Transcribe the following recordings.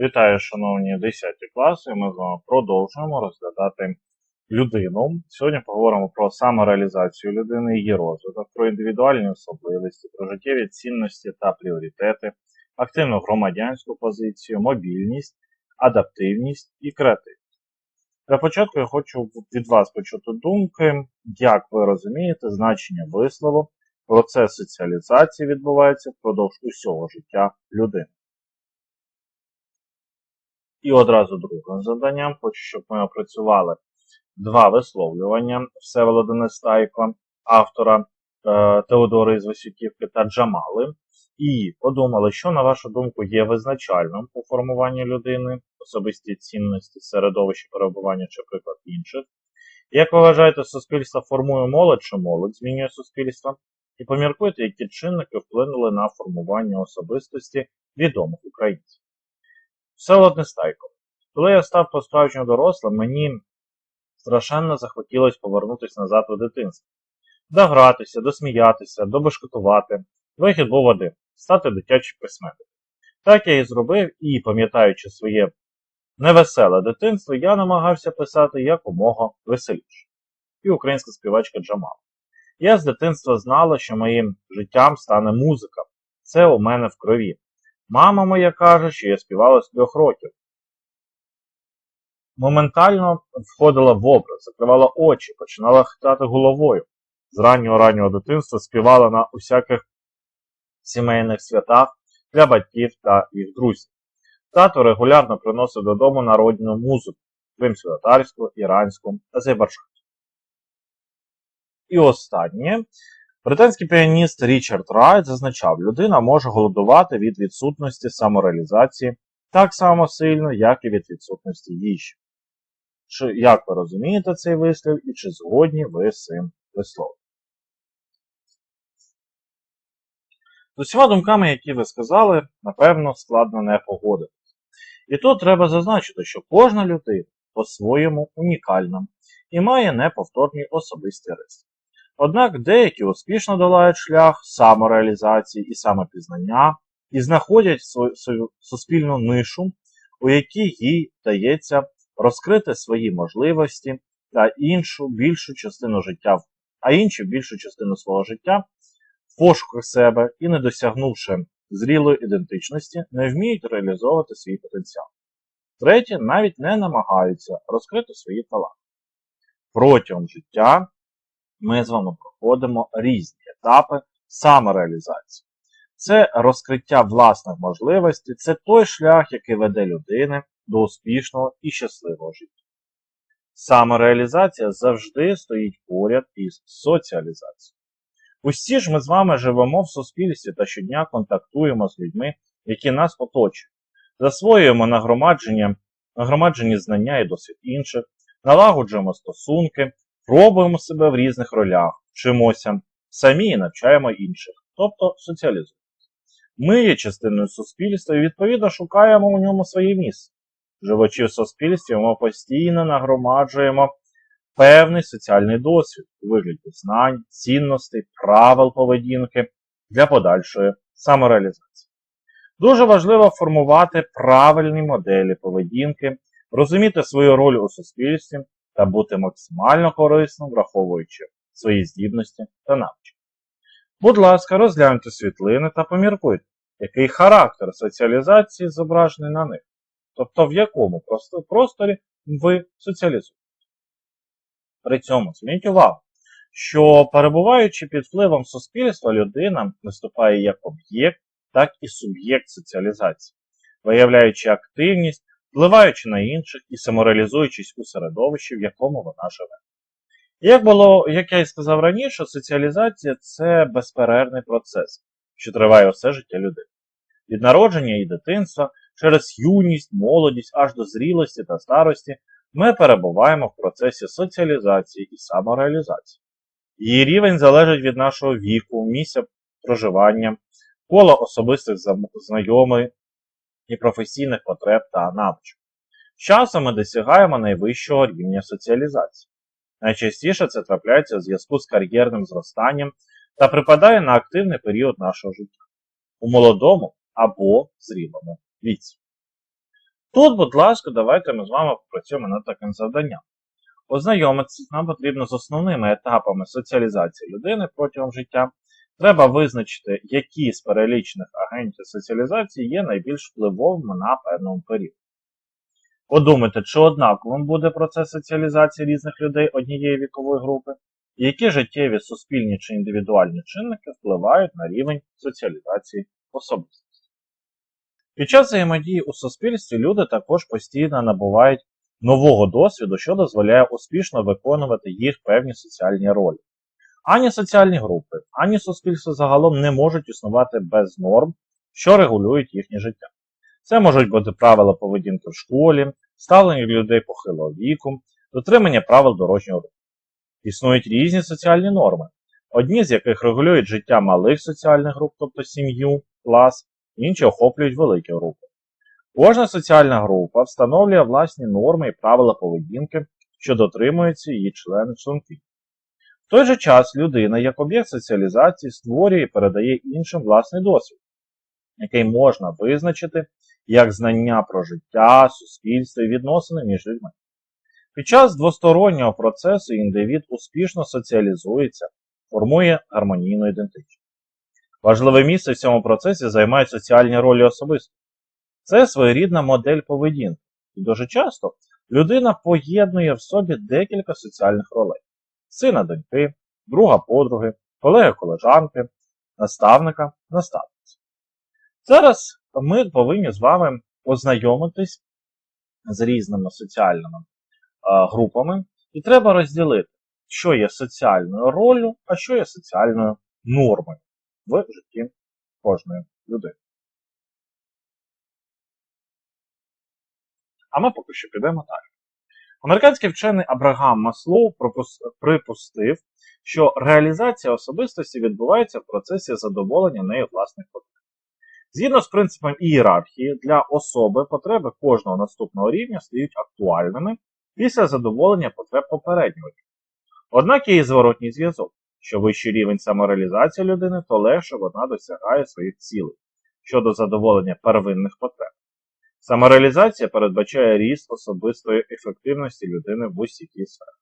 Вітаю, шановні 10 класи. Ми з вами продовжуємо розглядати людину. Сьогодні поговоримо про самореалізацію людини, її розвиток, про індивідуальні особливості, про життєві цінності та пріоритети, активну громадянську позицію, мобільність, адаптивність і креативність. Для початку я хочу від вас почути думки, як ви розумієте значення вислову, процес соціалізації відбувається впродовж усього життя людини. І одразу другим завданням хочу, щоб ми опрацювали два висловлювання Всеволода Нестайко, автора е, Теодора із Васюківки та Джамали, і подумали, що, на вашу думку, є визначальним у формуванні людини, особисті цінності, середовище перебування чи приклад інших. Як ви вважаєте, суспільство формує молодь чи молодь змінює суспільство? І поміркуйте, які чинники вплинули на формування особистості відомих українців. Всеволод Нестайко. Коли я став по-справжньому дорослим, мені страшенно захотілося повернутися назад у дитинство. Догратися, досміятися, добешкотувати. Вихід був один стати дитячим письменником. Так я і зробив, і, пам'ятаючи своє невеселе дитинство, я намагався писати якомога веселіше. І українська співачка Джамала. Я з дитинства знала, що моїм життям стане музика. Це у мене в крові. Мама моя каже, що я співала з трьох років. Моментально входила в образ, закривала очі, починала хитати головою. З раннього раннього дитинства співала на усяких сімейних святах для батьків та їх друзів. Тато регулярно приносив додому народну музику, кримсько-татарську, іранську, азербайджанську. І останнє. Британський піаніст Річард Райт зазначав, людина може голодувати від відсутності самореалізації так само сильно, як і від відсутності їжі. Чи, як ви розумієте цей вислів і чи згодні ви з цим висловом? З усіма думками, які ви сказали, напевно, складно не погодитися. І тут треба зазначити, що кожна людина по-своєму унікальна і має неповторні особисті риси. Однак деякі успішно долають шлях самореалізації і самопізнання і знаходять свою, суспільну нишу, у якій їй вдається розкрити свої можливості та іншу більшу частину життя, а іншу більшу частину свого життя в пошуках себе і, не досягнувши зрілої ідентичності, не вміють реалізовувати свій потенціал. Треті навіть не намагаються розкрити свої таланти. Протягом життя ми з вами проходимо різні етапи самореалізації. Це розкриття власних можливостей, це той шлях, який веде людини до успішного і щасливого життя. Самореалізація завжди стоїть поряд із соціалізацією. Усі ж ми з вами живемо в суспільстві та щодня контактуємо з людьми, які нас оточують, засвоюємо нагромадження, нагромаджені знання і досвід інших, налагоджуємо стосунки, пробуємо себе в різних ролях, вчимося, самі і навчаємо інших, тобто соціалізуємо. Ми є частиною суспільства і відповідно шукаємо у ньому своє місце. Живучи в суспільстві, ми постійно нагромаджуємо певний соціальний досвід у вигляді знань, цінностей, правил поведінки для подальшої самореалізації. Дуже важливо формувати правильні моделі поведінки, розуміти свою роль у суспільстві та бути максимально корисним, враховуючи свої здібності та навички. Будь ласка, розгляньте світлини та поміркуйте, який характер соціалізації зображений на них, тобто в якому просторі ви соціалізуєте. При цьому зверніть увагу, що перебуваючи під впливом суспільства, людина виступає як об'єкт, так і суб'єкт соціалізації, виявляючи активність, впливаючи на інших і самореалізуючись у середовищі, в якому вона живе. Як було, як я і сказав раніше, соціалізація це безперервний процес, що триває усе життя людини. Від народження і дитинства, через юність, молодість аж до зрілості та старості ми перебуваємо в процесі соціалізації і самореалізації. Її рівень залежить від нашого віку, місця проживання, кола особистих знайомих і професійних потреб та навичок. З часом ми досягаємо найвищого рівня соціалізації. Найчастіше це трапляється у зв'язку з кар'єрним зростанням та припадає на активний період нашого життя у молодому або зрілому віці. Тут, будь ласка, давайте ми з вами попрацюємо над таким завданням. Ознайомитися нам потрібно з основними етапами соціалізації людини протягом життя. Треба визначити, які з перелічених агентів соціалізації є найбільш впливовими на певному періоді. Подумайте, чи однаковим буде процес соціалізації різних людей однієї вікової групи, і які життєві суспільні чи індивідуальні чинники впливають на рівень соціалізації особистості. Під час взаємодії у суспільстві люди також постійно набувають нового досвіду, що дозволяє успішно виконувати їх певні соціальні ролі. Ані соціальні групи, ані суспільство загалом не можуть існувати без норм, що регулюють їхнє життя. Це можуть бути правила поведінки в школі, ставлення людей похилого віку, дотримання правил дорожнього руху. Існують різні соціальні норми, одні з яких регулюють життя малих соціальних груп, тобто сім'ю, клас, інші охоплюють великі групи. Кожна соціальна група встановлює власні норми і правила поведінки, що дотримуються її члени членки. В той же час людина як об'єкт соціалізації створює і передає іншим власний досвід, який можна визначити як знання про життя, суспільство і відносини між людьми. Під час двостороннього процесу індивід успішно соціалізується, формує гармонійну ідентичність. Важливе місце в цьому процесі займають соціальні ролі особисто. Це своєрідна модель поведінки. І дуже часто людина поєднує в собі декілька соціальних ролей: сина доньки, друга подруги, колеги колежанки, наставника, наставниці. Зараз ми повинні з вами ознайомитись з різними соціальними групами, і треба розділити, що є соціальною роллю, а що є соціальною нормою в житті кожної людини. А ми поки що підемо далі. Американський вчений Абрагам Маслоу припустив, що реалізація особистості відбувається в процесі задоволення нею власних потреб. Згідно з принципом ієрархії, для особи потреби кожного наступного рівня стають актуальними після задоволення потреб попереднього рівня. Однак є і зворотній зв'язок, що вищий рівень самореалізації людини, то легше вона досягає своїх цілей щодо задоволення первинних потреб. Самореалізація передбачає ріст особистої ефективності людини в усіх сферах.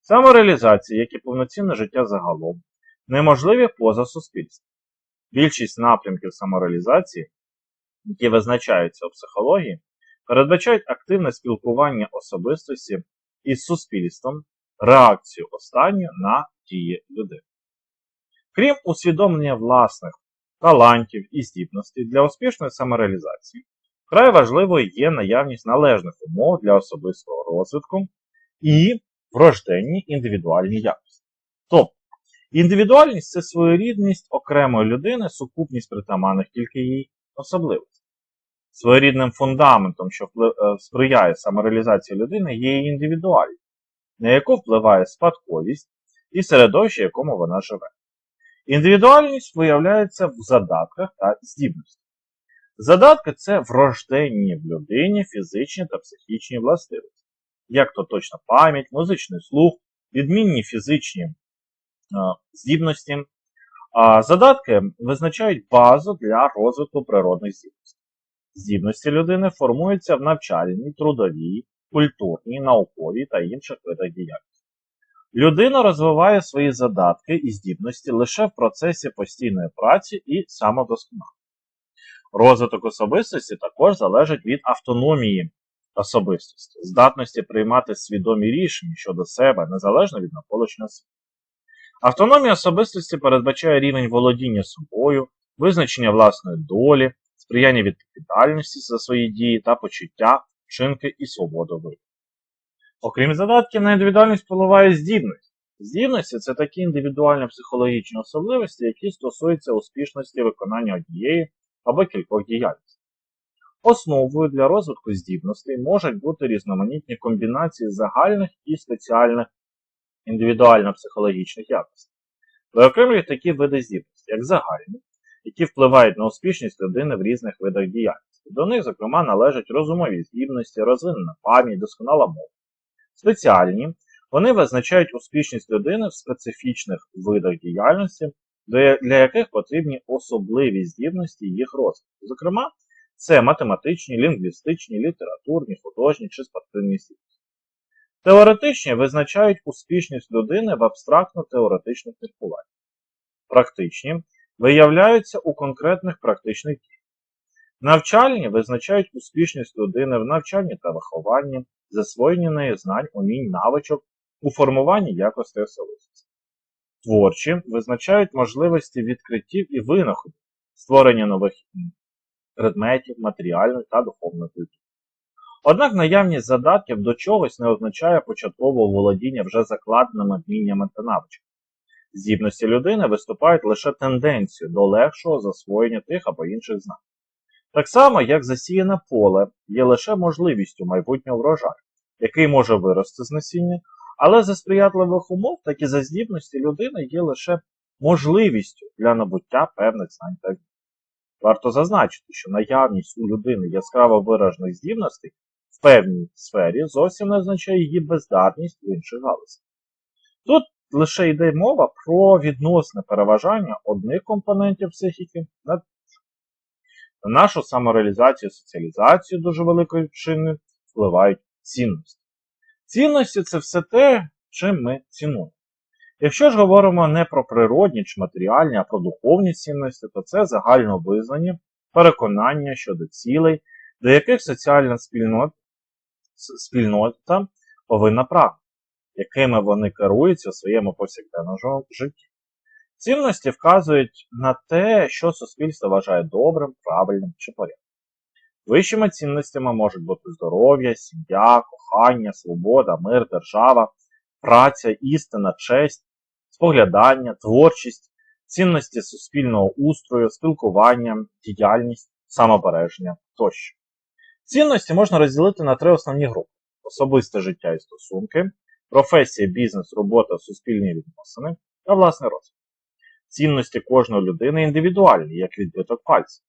Самореалізація, як і повноцінне життя загалом, неможливі поза суспільством. Більшість напрямків самореалізації, які визначаються у психології, передбачають активне спілкування особистості із суспільством, реакцію останньої на дії людини. Крім усвідомлення власних талантів і здібностей для успішної самореалізації, вкрай важливою є наявність належних умов для особистого розвитку і врожденні індивідуальні якості. Тобто, індивідуальність це своєрідність окремої людини, сукупність притаманних тільки її особливостей. Своєрідним фундаментом, що сприяє самореалізації людини, є її індивідуальність, на яку впливає спадковість і середовище, в якому вона живе. Індивідуальність виявляється в задатках та здібностях. Задатки це врожденні в людині фізичні та психічні властивості, як то точна пам'ять, музичний слух, відмінні фізичні здібності. А задатки визначають базу для розвитку природних здібностей. Здібності людини формуються в навчальній, трудовій, культурній, науковій та інших видах діяльності. Людина розвиває свої задатки і здібності лише в процесі постійної праці і самодосконалення. Розвиток особистості також залежить від автономії особистості, здатності приймати свідомі рішення щодо себе незалежно від навколишнього світу. Автономія особистості передбачає рівень володіння собою, визначення власної долі, сприяння відповідальності за свої дії та почуття, вчинки і свободу вибору. Окрім задатків, на індивідуальність впливає здібність. Здібності це такі індивідуально-психологічні особливості, які стосуються успішності виконання однієї або кількох діяльностей. Основою для розвитку здібностей можуть бути різноманітні комбінації загальних і спеціальних індивідуально-психологічних якостей. Виокремлюють такі види здібності, як загальні, які впливають на успішність людини в різних видах діяльності. До них, зокрема, належать розумові здібності, розвинена пам'ять, досконала мова. Спеціальні вони визначають успішність людини в специфічних видах діяльності, для яких потрібні особливі здібності їх розвитку. Зокрема, Це математичні, лінгвістичні, літературні, художні чи спортивні здібності. Теоретичні визначають успішність людини в абстрактно-теоретичних міркуваннях. Практичні виявляються у конкретних практичних діях. Навчальні визначають успішність людини в навчанні та вихованні, засвоєнні нею знань, умінь, навичок у формуванні якостей особистості. Творчі визначають можливості відкриттів і винаходів, створення нових предметів, матеріальної та духовної культури. Однак наявність задатків до чогось не означає початкового володіння вже закладеними вміннями та навичками. Здібності людини виступають лише тенденцією до легшого засвоєння тих або інших знань. Так само, як засіяне поле є лише можливістю майбутнього врожаю, який може вирости з насіння, але за сприятливих умов, так і за здібності людини є лише можливістю для набуття певних знань та вмінь. Варто зазначити, що наявність у людини яскраво виражених здібностей в певній сфері зовсім не означає її бездарність в інших галузях. Тут лише йде мова про відносне переважання одних компонентів психіки над на нашу самореалізацію, соціалізацію дуже великою чинною впливають цінності. Цінності це все те, чим ми цінуємо. Якщо ж говоримо не про природні чи матеріальні, а про духовні цінності, то це загально визнані переконання щодо цілей, до яких соціальна спільнота, спільнота повинна прагнути, якими вони керуються у своєму повсякденному житті. Цінності вказують на те, що суспільство вважає добрим, правильним чи порядним. Вищими цінностями можуть бути здоров'я, сім'я, кохання, свобода, мир, держава, праця, істина, честь, споглядання, творчість, цінності суспільного устрою, спілкування, діяльність, самобереження тощо. Цінності можна розділити на три основні групи: особисте життя і стосунки, професія, бізнес, робота, суспільні відносини та власний розвиток. Цінності кожної людини індивідуальні, як відбиток пальців.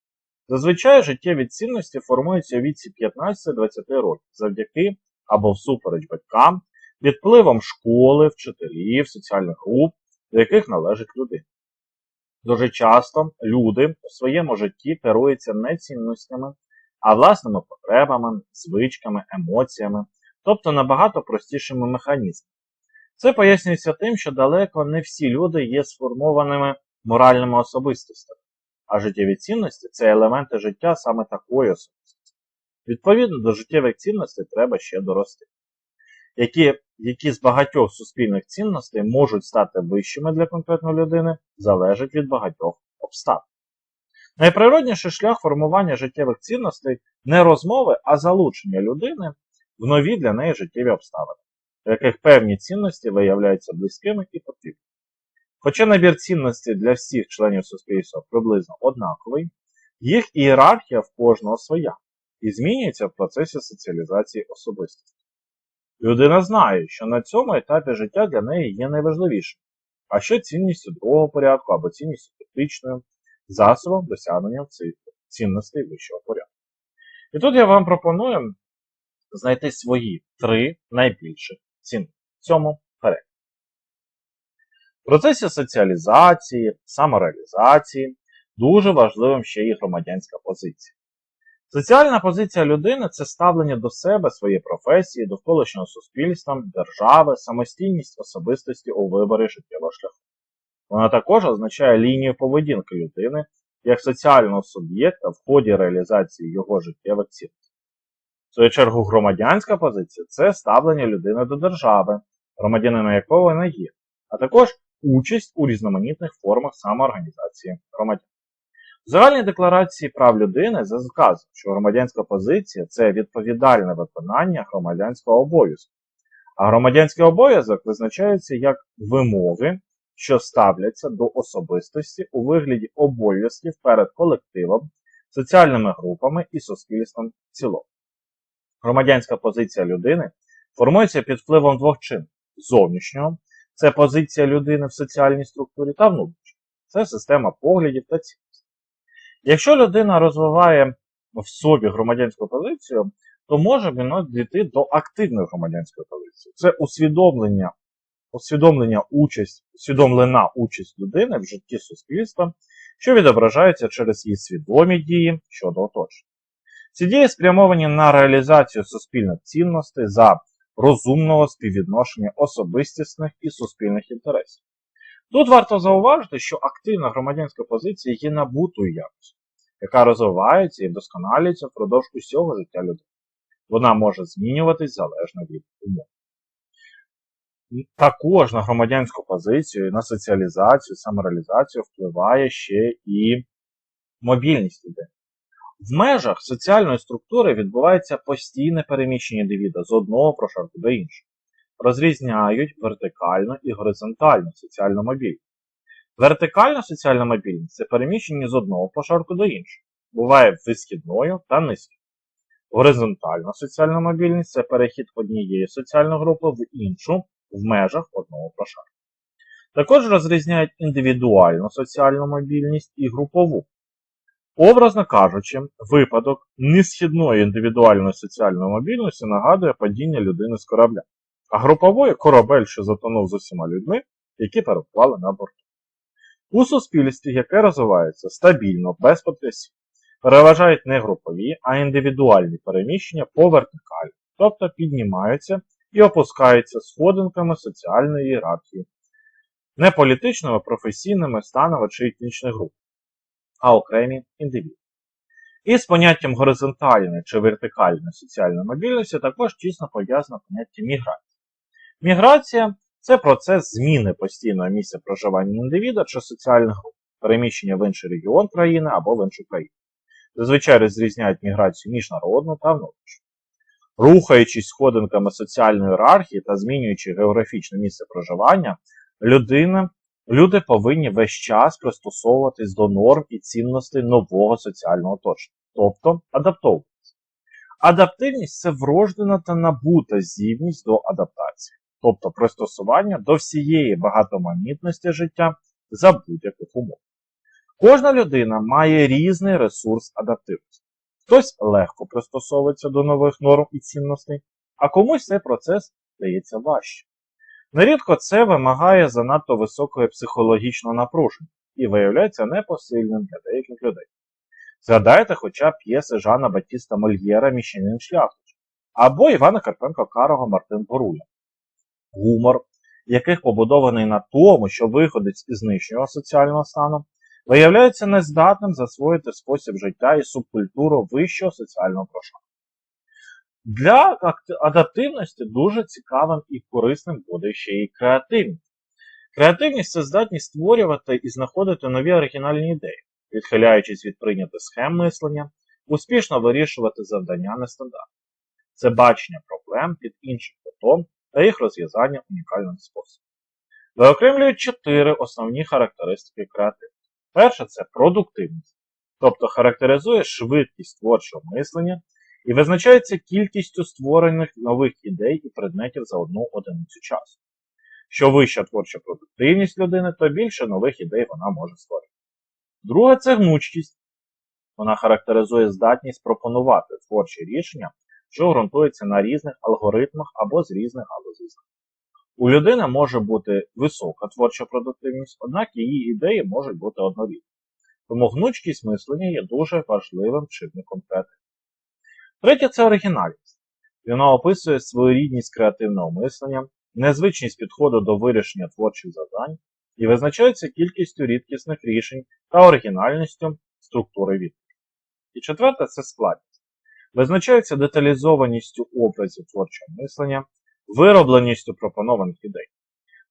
Зазвичай життєві цінності формуються у віці 15-20 років завдяки або всупереч батькам, під впливом школи, вчителів, соціальних груп, до яких належить людина. Дуже часто люди у своєму житті керуються не цінностями, а власними потребами, звичками, емоціями, тобто набагато простішими механізмами. Це пояснюється тим, що далеко не всі люди є сформованими моральними особистостями, а життєві цінності це елементи життя саме такої особистості. Відповідно до життєвих цінностей треба ще дорости, які, які з багатьох суспільних цінностей можуть стати вищими для конкретної людини, залежить від багатьох обставин. Найприродніший шлях формування життєвих цінностей не розмови, а залучення людини в нові для неї життєві обставини в яких певні цінності виявляються близькими і потрібними. Хоча набір цінностей для всіх членів суспільства приблизно однаковий, їх ієрархія в кожного своя і змінюється в процесі соціалізації особистості. Людина знає, що на цьому етапі життя для неї є найважливішим, а що цінністю другого порядку або цінністю критичною засобом досягнення цих цінностей вищого порядку. І тут я вам пропоную знайти свої три найбільших цін в цьому. В процесі соціалізації, самореалізації дуже важливим ще і громадянська позиція. Соціальна позиція людини це ставлення до себе, своєї професії, довколишнього суспільства, держави, самостійність особистості у виборі життєвого шляху. Вона також означає лінію поведінки людини як соціального суб'єкта в ході реалізації його життєвих цінностей. В свою чергу, громадянська позиція це ставлення людини до держави, громадянина якого вона є, а також участь у різноманітних формах самоорганізації громадян. В загальній декларації прав людини заказано, що громадянська позиція це відповідальне виконання громадянського обов'язку. А громадянський обов'язок визначається як вимоги, що ставляться до особистості у вигляді обов'язків перед колективом, соціальними групами і суспільством в цілому. Громадянська позиція людини формується під впливом двох чин: зовнішнього це позиція людини в соціальній структурі, та внутрішнього це система поглядів та цінностей. Якщо людина розвиває в собі громадянську позицію, то може він дійти до активної громадянської позиції. Це усвідомлення, усвідомлення участь, усвідомлена участь людини в житті суспільства, що відображається через її свідомі дії щодо оточення. Ці дії спрямовані на реалізацію суспільних цінностей за розумного співвідношення особистісних і суспільних інтересів. Тут варто зауважити, що активна громадянська позиція є набутою якістю, яка розвивається і вдосконалюється впродовж усього життя людини. Вона може змінюватись залежно від умов. Також на громадянську позицію, на соціалізацію, самореалізацію впливає ще і мобільність людей. В межах соціальної структури відбувається постійне переміщення індивіда з одного прошарку до іншого. Розрізняють вертикальну і горизонтальну соціальну мобільність. Вертикальна соціальна мобільність це переміщення з одного прошарку до іншого. Буває висхідною та низькою. Горизонтальна соціальна мобільність це перехід однієї соціальної групи в іншу в межах одного прошарку. Також розрізняють індивідуальну соціальну мобільність і групову. Образно кажучи, випадок несхідної індивідуальної соціальної мобільності нагадує падіння людини з корабля, а групової корабель, що затонув з усіма людьми, які переплали на борту. У суспільстві, яке розвивається стабільно, без потрясінь, переважають не групові, а індивідуальні переміщення по вертикалі, тобто піднімаються і опускаються сходинками соціальної ієрархії, не політичними, професійними, станово чи етнічних груп, а окремі індивіди. І з поняттям горизонтальної чи вертикальної соціальної мобільності також тісно пов'язано поняття міграції. Міграція це процес зміни постійного місця проживання індивіда чи соціальних переміщення в інший регіон країни або в іншу країну. Зазвичай розрізняють міграцію міжнародну та внутрішню. Рухаючись сходинками соціальної ієрархії та змінюючи географічне місце проживання, людина, люди повинні весь час пристосовуватись до норм і цінностей нового соціального оточення, тобто адаптовуватися. Адаптивність це врождена та набута здібність до адаптації, тобто пристосування до всієї багатоманітності життя за будь-яких умов. Кожна людина має різний ресурс адаптивності. Хтось легко пристосовується до нових норм і цінностей, а комусь цей процес здається важче. Нерідко це вимагає занадто високої психологічного напруження і виявляється непосильним для деяких людей. Згадайте хоча б п'єси Жана Батіста Мольєра Міщанин Шляхтич або Івана Карпенко Карого Мартин Горуля. Гумор, яких побудований на тому, що виходить із нижнього соціального стану, виявляється нездатним засвоїти спосіб життя і субкультуру вищого соціального прошарку. Для адаптивності дуже цікавим і корисним буде ще і креативність. Креативність це здатність створювати і знаходити нові оригінальні ідеї, відхиляючись від прийнятих схем мислення, успішно вирішувати завдання нестандартно. Це бачення проблем під іншим кутом та їх розв'язання унікальним способом. Виокремлюють чотири основні характеристики креативності. Перше це продуктивність, тобто характеризує швидкість творчого мислення і визначається кількістю створених нових ідей і предметів за одну одиницю часу. Що вища творча продуктивність людини, то більше нових ідей вона може створити. Друге це гнучкість. Вона характеризує здатність пропонувати творчі рішення, що ґрунтуються на різних алгоритмах або з різних галузей. У людини може бути висока творча продуктивність, однак її ідеї можуть бути одновідні. Тому гнучкість мислення є дуже важливим чинником креативності. Третє це оригінальність. Вона описує своєрідність креативного мислення, незвичність підходу до вирішення творчих завдань і визначається кількістю рідкісних рішень та оригінальністю структури відповіді. І четверте це складність. Визначається деталізованістю образів творчого мислення, виробленістю пропонованих ідей.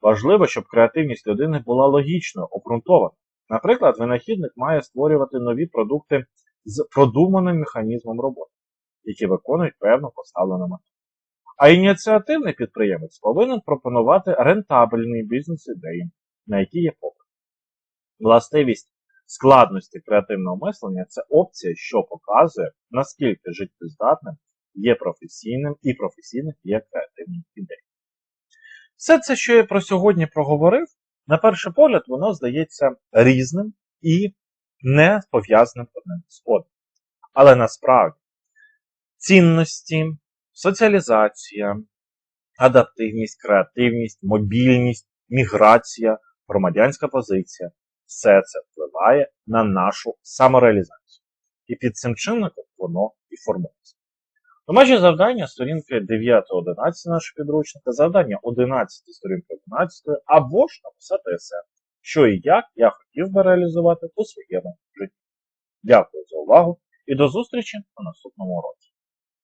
Важливо, щоб креативність людини була логічною, обґрунтованою. Наприклад, винахідник має створювати нові продукти з продуманим механізмом роботи, які виконують певну поставлену мету. А ініціативний підприємець повинен пропонувати рентабельні бізнес-ідеї, на які є попит. Властивість складності креативного мислення це опція, що показує, наскільки життєздатним є професійним і професійних є креативні ідеї. Все це, що я про сьогодні проговорив, на перший погляд, воно здається різним і не пов'язаним одним з одним. Але насправді цінності, соціалізація, адаптивність, креативність, мобільність, міграція, громадянська позиція все це впливає на нашу самореалізацію. І під цим чинником воно і формується. Домашнє завдання сторінки 9-11 нашого підручника, завдання 11 сторінки 11, або ж написати есе, що і як я хотів би реалізувати у своєму житті. Дякую за увагу і до зустрічі на наступному уроці.